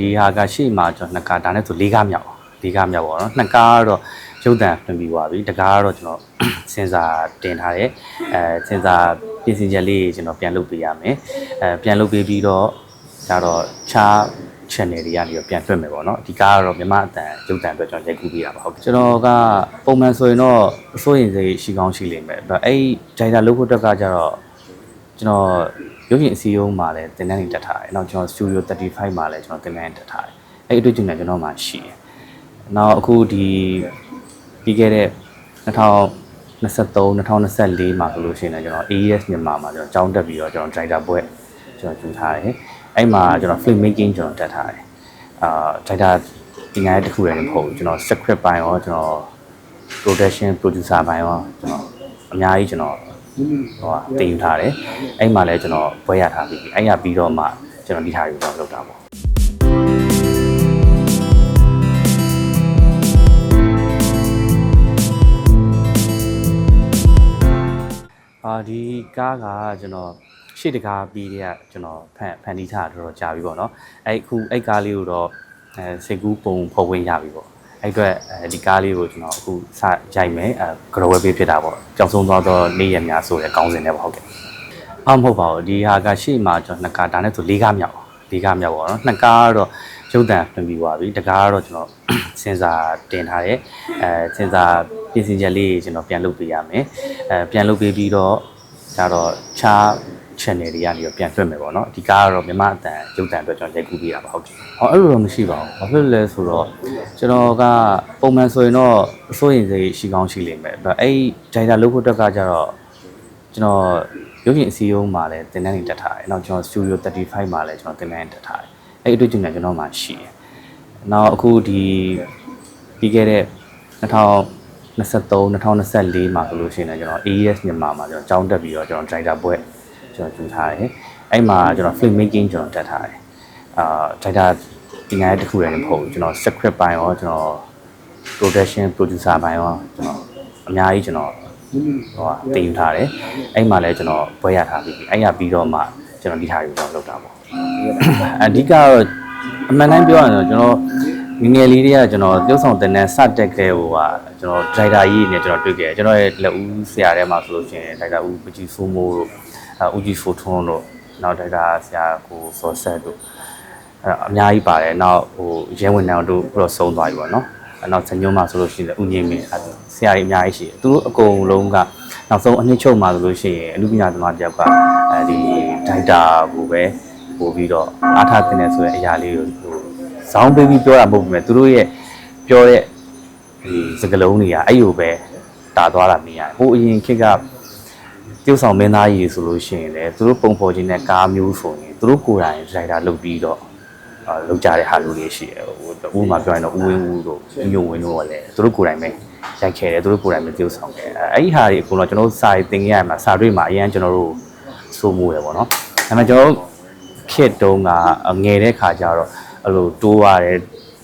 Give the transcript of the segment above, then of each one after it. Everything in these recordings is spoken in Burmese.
ဒီဟာကရှေ့မှာကျွန်တော်နှစ်ကားဒါနဲ့ဆို၄ကားမြောက်၄ကားမြောက်ပေါ့နော်နှစ်ကားကတော့ရုပ်တံပြင်ပြီးသွားပြီတကားကတော့ကျွန်တော်စင်စာတင်ထားတယ်အဲစင်စာပြင်ဆင်ချက်လေးကျွန်တော်ပြန်လုပ်ပေးရမယ်အဲပြန်လုပ်ပေးပြီးတော့ဒါတော့ခြား channel တွေကနေတော့ပြန်လွှင့်မယ်ပေါ့နော်အဓိကကတော့မြန်မာအတန်ရုပ်တံအတွက်ကျွန်တော်ရိုက်ကူးပေးတာပါဟုတ်ကဲ့ကျွန်တော်ကပုံမှန်ဆိုရင်တော့အစိုးရင်စိတ်ရှိကောင်းရှိလိမ့်မယ်အဲ့အဲ့ data လုပ်ဖို့အတွက်ကကျတော့ကျွန်တော် ရုပ်ရှင်အစည်းအဝေးမှာလည်းတင်တန်းနေတက်ထားတယ်နောက်ကျွန်တော် studio 35မှာလည်းကျွန်တော်တင်တန်းနေတက်ထားတယ်အဲ့အတွေ့အကြုံတွေကျွန်တော်မှရှိတယ်နောက်အခုဒီပြီးခဲ့တဲ့2023 2024မှာဆိုလို့ရှိရင်လည်းကျွန်တော် AES မြန်မာမှာကျွန်တော်ကြောင်းတက်ပြီးတော့ကျွန်တော် driver ဘွဲ့ကျွန်တော်ယူထားတယ်အဲ့မှာကျွန်တော် film making ကျွန်တော်တက်ထားတယ်အာ driver ဒီငါးတစ်ခုလည်းမဟုတ်ဘူးကျွန်တော် script ပိုင်းရောကျွန်တော် production producer ပိုင်းရောကျွန်တော်အများကြီးကျွန်တော် ဟိုဟာတင်ယူထားတယ်အဲ့မှာလည်းကျွန်တော်ဘွဲရထားပြီးပြီအဲ့ရပြီးတော့မှကျွန်တော်ဒီဟာတွေကိုကျွန်တော်လုပ်တာပေါ့အာဒီကားကကျွန်တော်ရှေ့တကားပြီးတဲ့ကကျွန်တော်ဖန်ဖန်တီးထားတာတော်တော်ကြာပြီပေါ့နော်အဲ့အခုအဲ့ကားလေးကိုတော့အဲစေကူးပုံဖော်ဝင်ရပြီပေါ့ အဲ့အတွက်အဲဒီကားလေးကိုကျွန်တော်အခုစရိုက်မယ်အဲဂရဝဲပေးဖြစ်တာပေါ့ကြောက်ဆုံးသွားတော့နေ့ရက်များဆိုတဲ့ကောင်းစဉ်နဲ့ပေါ့ဟုတ်ကဲ့အမဟုတ်ပါဘူးဒီဟာကရှေ့မှာကျွန်တော်နှစ်ကားဒါနဲ့ဆို၄ကားမြောက်၄ကားမြောက်ပေါ့နော်နှစ်ကားကတော့ရုပ်တံပြင်ပြီးသွားပြီတကားကတော့ကျွန်တော်စင်စာတင်ထားတယ်အဲစင်စာပြင်ဆင်ချက်လေးကျွန်တော်ပြန်လုပ်ပေးရမယ်အဲပြန်လုပ်ပေးပြီးတော့ဒါတော့ခြား channel တွေကနေတော့ပြန်လွှင့်မယ်ပေါ့နော်အဓိကကတော့မြန်မာအတန်ရုပ်တံအတွက်ကျွန်တော်ရိုက်ကူးပေးတာပါဟုတ်တယ်ဟောအဲ့လိုတော့မရှိပါဘူးဘာဖြစ်လို့လဲဆိုတော့ကျွန်တော်ကပုံမှန်ဆိုရင်တော့အစိုးရင်စိတ်ရှိကောင်းရှိလိမ့်မယ်အဲ့အဲ့ data လုပ်ဖို့အတွက်ကကျတော့ကျွန်တော်ရုပ်ရှင်အစည်းအဝေးမှာလည်းတင်တန်းနေတက်ထားတယ်နောက်ကျွန်တော် studio 35မှာလည်းကျွန်တော်တင်တန်းနေတက်ထားတယ်အဲ့အတွေ့အကြုံတွေကျွန်တော်မှရှိတယ်နောက်အခုဒီပြီးခဲ့တဲ့2023 2024မှာဆိုလို့ရှိရင်လည်းကျွန်တော် AES မြန်မာမှာကျွန်တော်ကြောင်းတက်ပြီးတော့ကျွန်တော် driver ဘွဲ့ ကျွန်တော်ယူထားတယ်အဲ့မှာကျွန်တော် film making ကျွန်တော်တက်ထားတယ်အာ driver ဒီငါးတစ်ခုလည်းမဟုတ်ဘူးကျွန်တော် script ပိုင်းရောကျွန်တော် production producer ပိုင်းရောကျွန်တော်အများကြီးကျွန်တော်ဟိုဟာတင်ယူထားတယ်အဲ့မှာလည်းကျွန်တော်ဘွဲရထားပြီးပြီအဲ့ရပြီးတော့မှကျွန်တော်ဒီဟာကိုကျွန်တော်လုပ်တာပေါ့အဓိကတော့အမှန်တမ်းပြောရရင်တော့ကျွန်တော်ငယ်ငယ်လေးတွေကကျွန်တော်ပြုတ်ဆောင်တင်တဲ့စတက်ခဲ့ဟိုဟာကျွန်တော် driver ကြီးနဲ့ကျွန်တော်တွေ့ခဲ့ကျွန်တော်ရဲ့လက်ဦးဆရာထဲမှာဆိုလို့ရှိရင် driver ဦးပကြီးဆိုးမိုးတို့အဲ ဦးကြီးဖိုထွန်းတို့နောက် driver ဆရာကိုစောဆက်တို့အဲအများကြီးပါတယ်နောက်ဟိုရဲဝင်နောင်တို့ပြီးတော့ဆုံးသွားပြီပေါ့နော်အဲနောက်ဇညုံမှာဆိုလို့ရှိရင်ဦးငင်းမင်းအဲဆရာကြီးအများကြီးရှိတယ်သူတို့အကုန်လုံးကနောက်ဆုံးအနှစ်ချုပ်မှာဆိုလို့ရှိရင်အမှုပညာသမားတယောက်ကအဲဒီ data ကိုပဲပို့ပြီးတော့အားထားတင်တယ်ဆိုတဲ့အရာလေးကိုဟိုဇောင်းပေးပြီးပြောတာမဟုတ်ဘူးမဲ့သူတို့ရဲ့ပြောတဲ့ဒီစကလုံးတွေကအဲ့လိုပဲတာသွားတာမြင်ရတယ်ဟိုအရင်ခေတ်က tiêu ဆောင်မင်းသားကြီးဆိုလို့ရှိရင်လေသူတို့ပုံဖော်ခြင်းနဲ့ကားမျိုးဆိုရင်သူတို့ကိုယ်တိုင်ဒရိုက်တာလုပ်ပြီးတော့အာလုပ်ကြတဲ့ဟာလူတွေရှိတယ်ဟိုဥပမာပြောရင်တော့ဦးဝင်းဦးတို့ညုံဝင်းတို့ကလည်းသူတို့ကိုယ်တိုင်ပဲရိုက်ခဲ့တယ်သူတို့ကိုယ်တိုင်ပဲ tiêu ဆောင်ခဲ့အဲအဲ့ဒီဟာတွေအကုန်လုံးကျွန်တော်တို့စာရေးသင်ခဲ့ရမှာစာတွေ့မှာအရင်ကျွန်တော်တို့စိုးမိုးတယ်ပေါ့နော်ဒါပေမဲ့ကျွန်တော်တို့ခေတ်တုန်းကငယ်တဲ့ခါကျတော့အဲ့လိုတိုးရတယ်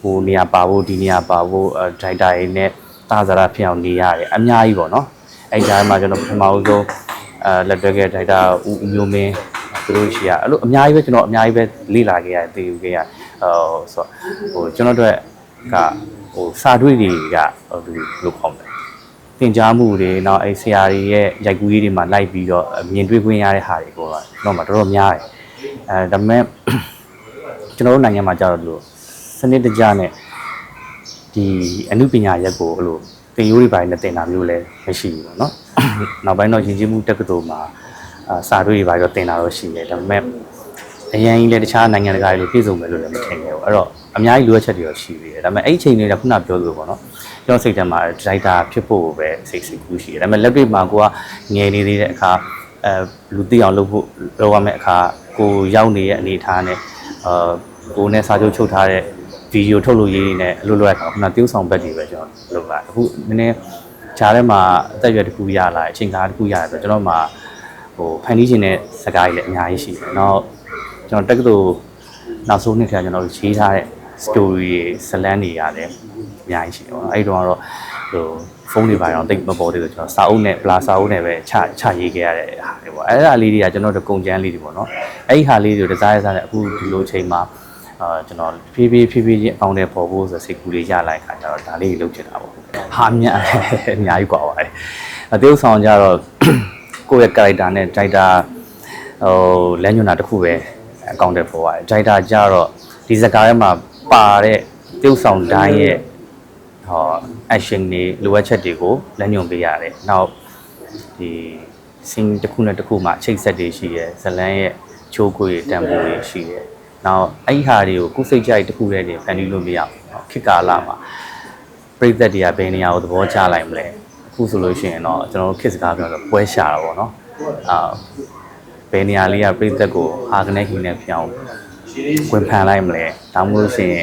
ဟိုနေရာပါဖို့ဒီနေရာပါဖို့ဒရိုက်တာတွေနဲ့တာဇာရဖြစ်အောင်နေရတယ်အများကြီးပေါ့နော်အဲ့ကြားမှာကျွန်တော်ပထမဦးဆုံး အဲလက်တွဲခဲ့ဒရိုက်တာဦးဦးမျိုးမင်းသူတို့ရှိရအဲ့လိုအများကြီးပဲကျွန်တော်အများကြီးပဲလေ့လာခဲ့ရတယ်သိယူခဲ့ရဟိုဆိုဟိုကျွန်တော်တို့ကဟိုစာတွေ့တွေကဟိုဒီလိုခေါ်တယ်သင်ကြားမှုတွေနောက်အဲဆရာတွေရဲ့ရိုက်ကူးရေးတွေမှာလိုက်ပြီးတော့မြင်တွေ့ခွင့်ရတဲ့ဟာတွေကိုတော့မှတော်တော်များတယ်အဲဒါပေမဲ့ကျွန်တော်တို့နိုင်ငံမှာကြာတော့လို့စနစ်တကျနဲ့ဒီအမှုပညာရက်ကိုအဲ့လိုသင်ရိုးတွေပိုင်းနဲ့သင်တာမျိုးလည်းမရှိဘူးပေါ့နော် နောက်ပိုင်းတော့ယဉ်ကျေးမှုတက္ကသိုလ်မှာအာစာတွေ့တွေပိုင်းတော့သင်တာတော့ရှိတယ်ဒါပေမဲ့အရင်ကြီးလည်းတခြားနိုင်ငံတကာတွေလိုပြည့်စုံမယ်လို့လည်းမထင်ခဲ့ဘူးအဲ့တော့အများကြီးလိုအပ်ချက်တွေတော့ရှိသေးတယ်ဒါပေမဲ့အဲ့ဒီအချိန်တွေကခုနပြောသလိုပေါ့နော်ကျွန်တော်စိတ်ထဲမှာဒရိုက်တာဖြစ်ဖို့ပဲစိတ်စိတ်ကူးရှိတယ်ဒါပေမဲ့လက်တွေ့မှာကိုကငယ်နေသေးတဲ့အခါအဲလူသိအောင်လုပ်ဖို့လုပ်ရမယ့်အခါကိုရောက်နေတဲ့အနေအထားနဲ့အာကိုနဲ့စာချုပ်ချုပ်ထားတဲ့ဗီဒီယိုထုတ်လို့ရေးနေအလုပ်လုပ်ရတာခုန tiêu ဆောင်ဘက်တွေပဲကျွန်တော်လုပ်လာအခုနည်းနည်း ဂျားထဲမှာအသက်အရွယ်တစ်ခုရလာအချိန်ကားတစ်ခုရတယ်ဆိုတော့ကျွန်တော်မှဟိုဖန်တီးခြင်းတဲ့စကားကြီးလည်းအများကြီးရှိတယ်။နောက်ကျွန်တော်တက္ကသိုလ်နောက်ဆုံးနှစ်ခါကျွန်တော်တို့ရေးထားတဲ့ story တွေဇလန်းတွေရတယ်အများကြီးရှိတယ်ပေါ့နော်။အဲ့ဒီတော့ကတော့ဟိုဖုန်းတွေပါတော့တိတ်မပေါ်သေးလို့ကျွန်တော်စာအုပ်နဲ့ပလာစာအုပ်နဲ့ပဲချချရေးခဲ့ရတဲ့ဟာတွေပေါ့။အဲ့ဒါလေးတွေကကျွန်တော်တို့ကုန်ကျန်းလေးတွေပေါ့နော်။အဲ့ဒီဟာလေးတွေကိုဒီဇိုင်းစားတဲ့အခုဒီလိုချိန်မှာ အာကျွန်တော်ဖြည်းဖြည်းဖြည်းဖြည်းချင်းအကောင့်တွေပေါ်ဖို့ဆိုစိတ်ကူးလေးရလိုက်ခါကျတော့ဒါလေးလုပ်ချင်တာပေါ့ဟာအများအများကြီးกว่าပါတယ်အသေးဆောင်ကြတော့ ကိုယ့်ရဲ့ character နဲ့ director ဟိုလမ်းညွှန်တာတစ်ခုပဲအကောင့်တွေပေါ်ပါတယ် director ကြတော့ဒီစကားထဲမှာပါတဲ့သေုပ်ဆောင်တိုင်းရဲ့ဟော action တွေလိုအပ်ချက်တွေကိုလမ်းညွှန်ပေးရတယ်နောက်ဒီ scene တစ်ခုနဲ့တစ်ခုမှာချိတ်ဆက်တွေရှိရဲဇလန်းရဲ့ချိုးကိုရတန်ဖိုးတွေရှိရဲ နောက်အဲ့ဒီဟာတွေကိုကုစိတ်ကြိုက်တစ်ခုတည်းနေဖန်တီးလို့မရဘူးခေတ်ကာလမှာပြိသက်တွေကဘယ်နေရာကိုသဘောကျလိုက်မလဲအခုဆိုလို့ရှိရင်တော့ကျွန်တော်တို့ခေတ်စကားပြောတော့ပွဲရှာတာပေါ့နော်အာဘယ်နေရာလေးကပြိသက်ကိုအာကနေခင်းနဲ့ဖြောင်းဝင်ဖန်လိုက်မလဲဒါမှမဟုတ်ရှင်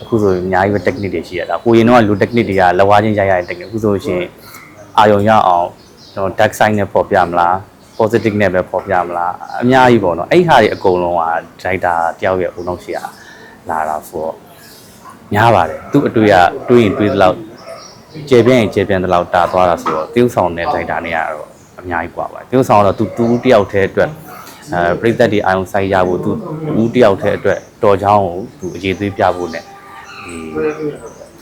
အခုဆိုအများကြီးပဲ technique တွေရှိရတာကိုရင်တော့လို technique တွေကလဝါချင်းရိုက်ရတဲ့ technique အခုဆိုရှင်အာယုံရအောင်ကျွန်တော် dark side နဲ့ပေါ်ပြမလား positive နဲ့ပဲပေါ်ပြမလားအများကြီးပေါ့နော်အဲ့ဟာတွေအကုန်လုံးက director တယောက်ရဲ့အုံနောက်ရှိရလာတာဆိုတော့များပါတယ်သူ့အတွေ့အတွေးရင်တွေးသလောက်ကျေပြင်းရင်ကျေပြင်းသလောက်တာသွားတာဆိုတော့tiêuဆောင်တဲ့ director နဲ့ကတော့အများကြီးกว่าပါtiêuဆောင်တော့သူတူတယောက်တည်းအတွက်အဲပြိသက်တွေအာရုံစိုက်ရဖို့သူဦးတယောက်တည်းအတွက်တော်ချောင်းကိုသူအရေးသွေးပြဖို့ ਨੇ ဒီ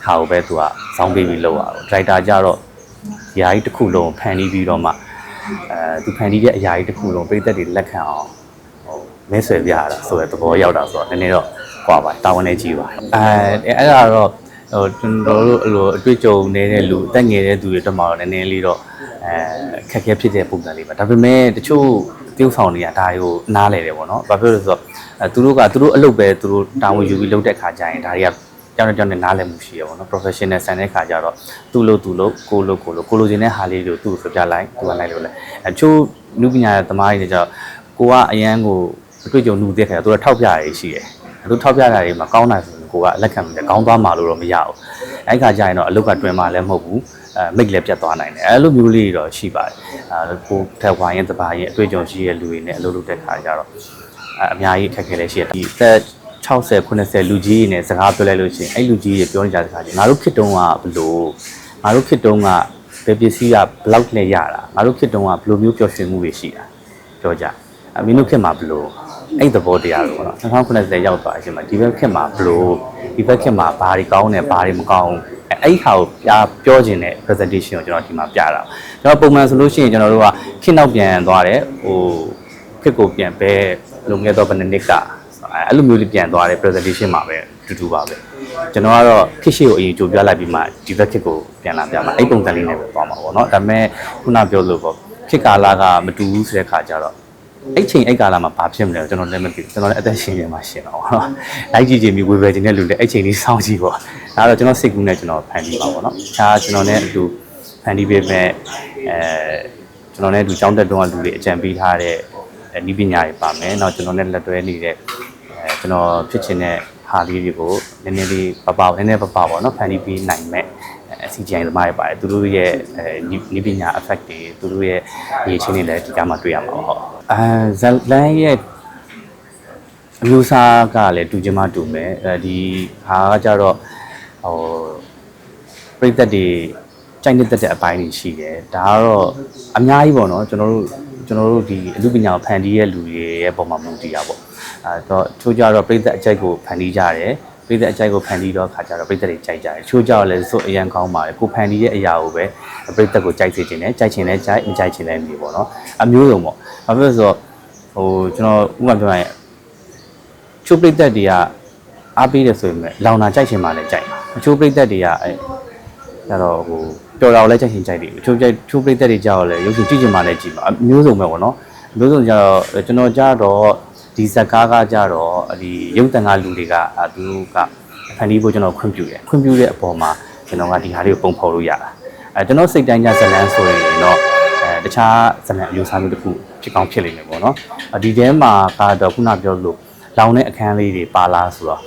ဟာကိုပဲသူကစောင်းပေးပြီးလုပ်ရတော့ director ကြတော့ຢာကြီးတစ်ခုလုံးဖန်တီးပြီးတော့မှ အဲသူဖန်တီးတဲ့အရာကြီးတစ်ခုလုံးပြိသက်တွေလက်ခံအောင်ဟိုမဲဆွယ်ပြရတာဆိုတဲ့သဘောရောက်တာဆိုတော့နည်းနည်းတော့ကွာပါတယ်တာဝန်နဲ့ကြီးပါတယ်အဲအဲ့ဒါတော့ဟိုကျွန်တော်တို့အလိုအတွေ့အကြုံနေတဲ့လူအသက်ငယ်တဲ့သူတွေအတွက်မှာတော့နည်းနည်းလေးတော့အဲခက်ခဲဖြစ်တဲ့ပုံစံလေးပါဒါပေမဲ့တချို့ tiêu ဆောင်တွေကဒါတွေကိုနားလဲတယ်ပေါ့နော်ဘာဖြစ်လို့လဲဆိုတော့အဲသူတို့ကသူတို့အလုပ်ပဲသူတို့တာဝန်ယူပြီးလုပ်တဲ့ခါကျရင်ဒါတွေက ကြောင်ကြောင်နဲ့နားလည်မှုရှိရပါတော့ professional ဆန်တဲ့ခါကျတော့သူ့လို့သူ့လို့ကိုလို့ကိုလို့ကိုလိုချင်တဲ့ဟာလေးတွေကိုသူ့ကိုပြလိုက်သူကလိုက်လို့လဲအချို့နုပညာသမားတွေကြတော့ကိုကအရန်ကိုအတွေ့အကြုံနှူတဲ့ခါကျတော့သူကထောက်ပြရရှိတယ်သူထောက်ပြတာတွေမှာကောင်းတာဆိုရင်ကိုကလက်ခံတယ်ကောင်းသွားမှာလို့တော့မရဘူးအဲ့ခါကျရင်တော့အလုတ်ကတွင်မှလည်းမဟုတ်ဘူးအဲမိတ်လည်းပြတ်သွားနိုင်တယ်အဲ့လိုမျိုးလေးတွေတော့ရှိပါတယ်အဲကိုထက်ဝိုင်းရဲ့တပါရဲ့အတွေ့အကြုံရှိတဲ့လူတွေနဲ့အလုပ်လုပ်တဲ့ခါကျတော့အအများကြီးအခက်အခဲလည်းရှိတယ်ဒီသက် 60 90လူကြီးတွေနဲ့စကားပြောလိုက်လို့ရှိရင်အဲ့လူကြီးတွေပြောနေကြတဲ့ခါကျငါတို့ခေတ်တုန်းကဘလို့ငါတို့ခေတ်တုန်းကဘယ်ပစ္စည်းကဘလောက်နဲ့ရတာငါတို့ခေတ်တုန်းကဘယ်လိုမျိုးပျော်ရွှင်မှုတွေရှိတာပြောကြအမင်းတို့ခေတ်မှာဘလို့အဲ့သဘောတရားလို့ပေါ့နော်2090ရောက်သွားအချိန်မှာဒီဘက်ခေတ်မှာဘလို့ဒီဘက်ခေတ်မှာဘာတွေကောင်းတယ်ဘာတွေမကောင်းဘူးအဲ့ဒီဟာကိုပြပြောခြင်းတဲ့ presentation ကိုကျွန်တော်ဒီမှာပြတာကျွန်တော်ပုံမှန်ဆိုလို့ရှိရင်ကျွန်တော်တို့ကခေတ်နောက်ပြန်သွားတယ်ဟိုခေတ်ကိုပြန်ပဲလုံခဲ့တော့ဘယ်နှစ်နှစ်က အဲ့လိုမျိုးလေးပြန်သွားတယ် presentation မှာပဲတူတူပါပဲကျွန်တော်ကတော့ခေတ်ရှိကိုအရင်ကြိုပြလိုက်ပြီးမှဒီဘက်ခေတ်ကိုပြန်လာပြမှာအဲ့ပုံစံလေးနဲ့ပဲသွားမှာပေါ့နော်ဒါပေမဲ့ခုနပြောလို့ပေါ့ခေတ်ကာလကမတူဘူးဆိုတဲ့ခါကျတော့အဲ့ချိန်အဲ့ကာလမှာဘာဖြစ်မလဲကျွန်တော်လည်းမသိဘူးကျွန်တော်လည်းအသက်ရှင်နေမှာရှင်တော့ပေါ့နော်လိုက်ကြည့်ကြည့်ပြီးဝေဖယ်ခြင်းနဲ့လူလည်းအဲ့ချိန်လေးစောင့်ကြည့်ပေါ့ဒါတော့ကျွန်တော်စိတ်ကူးနဲ့ကျွန်တော်ဖန်တီးပါပေါ့နော်ဒါကျွန်တော်နဲ့အတူဖန်တီးပေးမဲ့အဲကျွန်တော်နဲ့အတူကျောင်းတက်တုန်းကလူတွေအကြံပေးထားတဲ့နီးပညာတွေပါမယ်နောက်ကျွန်တော်နဲ့လက်တွဲနေတဲ့အဲ ကျွန်တော်ဖြစ်ချင်တဲ့ဟာလေးတွေကိုနည်းနည်းလေးပပနည်းနည်းပပပေါ့နော်ဖန်တီးပေးနိုင်မဲ့အစီအစဉ်သမားတွေပါတယ်သူတို့ရဲ့အဲနီးပညာ effect တွေသူတို့ရဲ့ရည်ချင်းတွေလည်းဒီကမှတွေ့ရမှာပေါ့ဟုတ်အဲဇလန်ရဲ့အမျိုးအစားကလည်းတူချင်မှတူမယ်အဲဒီဟာကကြတော့ဟိုပြိသက်တွေကြိုက်နေတဲ့တဲ့အပိုင်းတွေရှိတယ်ဒါကတော့အများကြီးပေါ့နော်ကျွန်တော်တို့ကျွန်တော်တို့ဒီအမှုပညာကိုဖန်တီးရဲ့လူတွေရဲ့ပုံမှာမူတည်တာပေါ့ အဲတော့ချိုးကြတော့ပြိသက်အကြိုက်ကိုဖန်တီးကြတယ်ပြိသက်အကြိုက်ကိုဖန်တီးတော့ခါကြတော့ပြိသက်တွေကြိုက်ကြတယ်ချိုးကြတော့လည်းစွတ်အရန်ကောင်းပါတယ်ကိုဖန်တီးရဲ့အရာကိုပဲပြိသက်ကိုကြိုက်စေခြင်းနဲ့ကြိုက်ခြင်းနဲ့ကြိုက်မကြိုက်ခြင်းလည်းမြေပေါ့နော်အမျိုးစုံပေါ့ဘာဖြစ်လို့ဆိုတော့ဟိုကျွန်တော်ဥပမာပြောရရင်ချိုးပြိသက်တွေကအားပေးတယ်ဆိုရင်လောင်နာကြိုက်ခြင်းမှလည်းကြိုက်အချိုးပြိသက်တွေကအဲဒါတော့ဟိုပျော်တာကိုလည်းကြိုက်ခြင်းကြိုက်တယ်ချိုးကြိုက်ချိုးပြိသက်တွေကြောက်လည်းရုပ်ရှင်ကြည့်ခြင်းမှလည်းကြည့်ပါအမျိုးစုံပဲပေါ့နော်အမျိုးစုံကြတော့ကျွန်တော်ကြတော့ ဒီဇက်ကားကကြတော့ဒီရုပ်တန်ကလူတွေကအဲသူတို့ကဖန်တီးဖို့ကျွန်တော်ခွင့်ပြုတယ်ခွင့်ပြုတဲ့အပေါ်မှာကျွန်တော်ကဒီဟာလေးကိုပုံဖော်လို့ရတာအဲကျွန်တော်စိတ်တိုင်းကြဇလန်းဆိုရင်တော့အဲတခြားဇလန်းအယူဆမျိုးတစ်ခုဖြစ်ကောင်းဖြစ်လိမ့်မယ်ပေါ့နော်ဒီထဲမှာကတော့ခုနပြောလို့လောင်တဲ့အခန်းလေးတွေပါလားဆိုတော့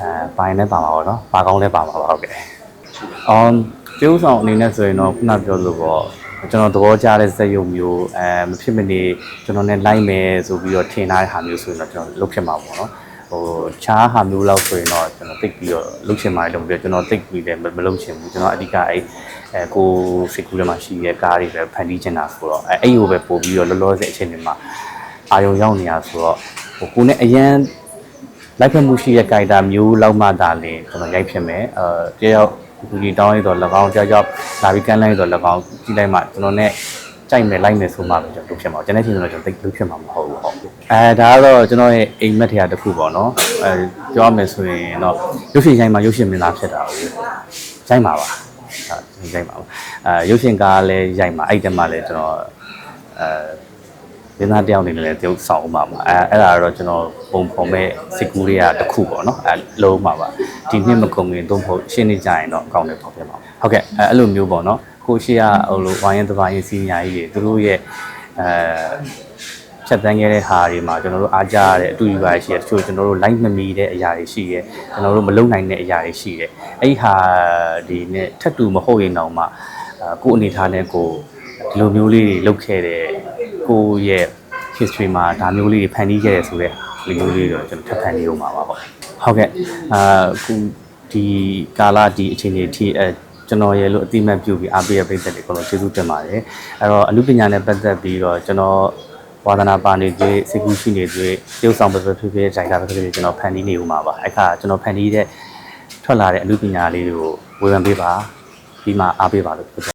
အဲပိုင်းနဲ့ပါမှာပေါ့နော်ပါကောင်းလည်းပါမှာပါဟုတ်ကဲ့အော်ကျိုးဆောင်အနေနဲ့ဆိုရင်တော့ခုနပြောလို့ပေါ့ ကျွန်တော်သဘောကျတဲ့စက်ရုပ်မျိုးအဲမဖြစ်မနေကျွန်တော်နဲ့လိုက်မယ်ဆိုပြီးတော့ထင်ထားတဲ့ဟာမျိုးဆိုရင်တော့ကျွန်တော်လုပ်ဖြစ်မှာပေါ့နော်ဟိုချားဟာမျိုးလောက်ဆိုရင်တော့ကျွန်တော်တိတ်ပြီးတော့လုပ်ချင်ပါတယ်လို့ပြောကျွန်တော်တိတ်ပြီးလည်းမလုပ်ချင်ဘူးကျွန်တော်အဓိကအဲအဲကိုစိတ်ကူးထဲမှာရှိတဲ့ကားတွေပဲဖန်တီးချင်တာဆိုတော့အဲအဲ့ကိုပဲပို့ပြီးတော့လောလောဆယ်အချိန်တွေမှာအာယုံရောက်နေတာဆိုတော့ဟိုကိုနဲ့အရန်လိုက်ဖက်မှုရှိတဲ့ character မျိုးလောက်မှသာလင်ကျွန်တော်ရိုက်ဖြစ်မယ်အဲတယောက် ဒီဒီတောင်းရတော့၎င်းတယောက်ယောက်လာပြီးကမ်းလိုက်တော့၎င်းကြည့်လိုက်မှကျွန်တော်နဲ့ကြိုက်မယ်လိုက်မယ်ဆိုမှပဲကျွန်တော်လုပ်ဖြစ်မှာကျွန်တော်ချင်းကျွန်တော်ကျွန်တော်သိလုပ်ဖြစ်မှာမဟုတ်ဘူးဟုတ်အဲဒါကတော့ကျွန်တော်ရဲ့အိမ်မက်တရားတစ်ခုပေါ့နော်အဲပြောရမယ်ဆိုရင်တော့ရုပ်ရှင်ရိုက်မှာရုပ်ရှင်မင်းသားဖြစ်တာဟုတ်ရိုက်မှာပါအဲရိုက်မှာပါအဲရုပ်ရှင်ကားလည်းရိုက်မှာအဲ့တည်းမှာလည်းကျွန်တော်အဲ မင်းသားတယောက်အနေနဲ့လည်းတယောက်ဆောင်အောင်ပါမှာအဲအဲ့ဒါကတော့ကျွန်တော်ပုံဖော်မဲ့စစ်ကူတွေကတစ်ခုပေါ့နော်အဲလုံးပါပါဒီနှစ်မကုန်ခင်သုံးဖို့ရှင်းနေကြရင်တော့အကောင့်တွေပေါ်ပြပါဟုတ်ကဲ့အဲအဲ့လိုမျိုးပေါ့နော်ကိုရှိရဟိုလိုဝိုင်းရင်တပိုင်းရင်စီညာကြီးတွေသူတို့ရဲ့အဲဖြတ်တန်းခဲ့တဲ့ဟာတွေမှာကျွန်တော်တို့အားကြရတဲ့အတူယူပါရှိရတချို့ကျွန်တော်တို့ line မမီတဲ့အရာတွေရှိရဲကျွန်တော်တို့မလုံနိုင်တဲ့အရာတွေရှိရဲအဲ့ဒီဟာဒီနဲ့ထပ်တူမဟုတ်ရင်တော့မှအဲကိုယ်အနေထားနဲ့ကိုဒီလိုမျိုးလေးတွေလုပ်ခဲ့တဲ့ ကိုယ့်ရဲ့ history မှာဒါမျိုးလေးတွေဖန်တီးခဲ့ရဆိုတဲ့ဒီမျိုးလေးတော့ကျွန်တော်ထပ်ဖန်တီးအောင်ပါပါဟုတ်ဟုတ်ကဲ့အာခုဒီကာလဒီအချိန်လေးထိအဲကျွန်တော်ရဲ့လို့အတိအမှတ်ပြုပြီးအားပေးရပိတ်သက်တွေကိုတော့ကျေးဇူးတင်ပါတယ်အဲ့တော့အမှုပညာနဲ့ပတ်သက်ပြီးတော့ကျွန်တော်ဝါသနာပါနေသေးစိတ်ကူးရှိနေသေးတေုပ်ဆောင်ပဲပဲဖြစ်ဖြစ်ဂျိုင်တာပဲဖြစ်ဖြစ်ကျွန်တော်ဖန်တီးနေဦးမှာပါအဲ့ခါကျွန်တော်ဖန်တီးတဲ့ထွက်လာတဲ့အမှုပညာလေးတွေကိုဝေဖန်ပေးပါပြီးမှအားပေးပါလို့ပြောချင်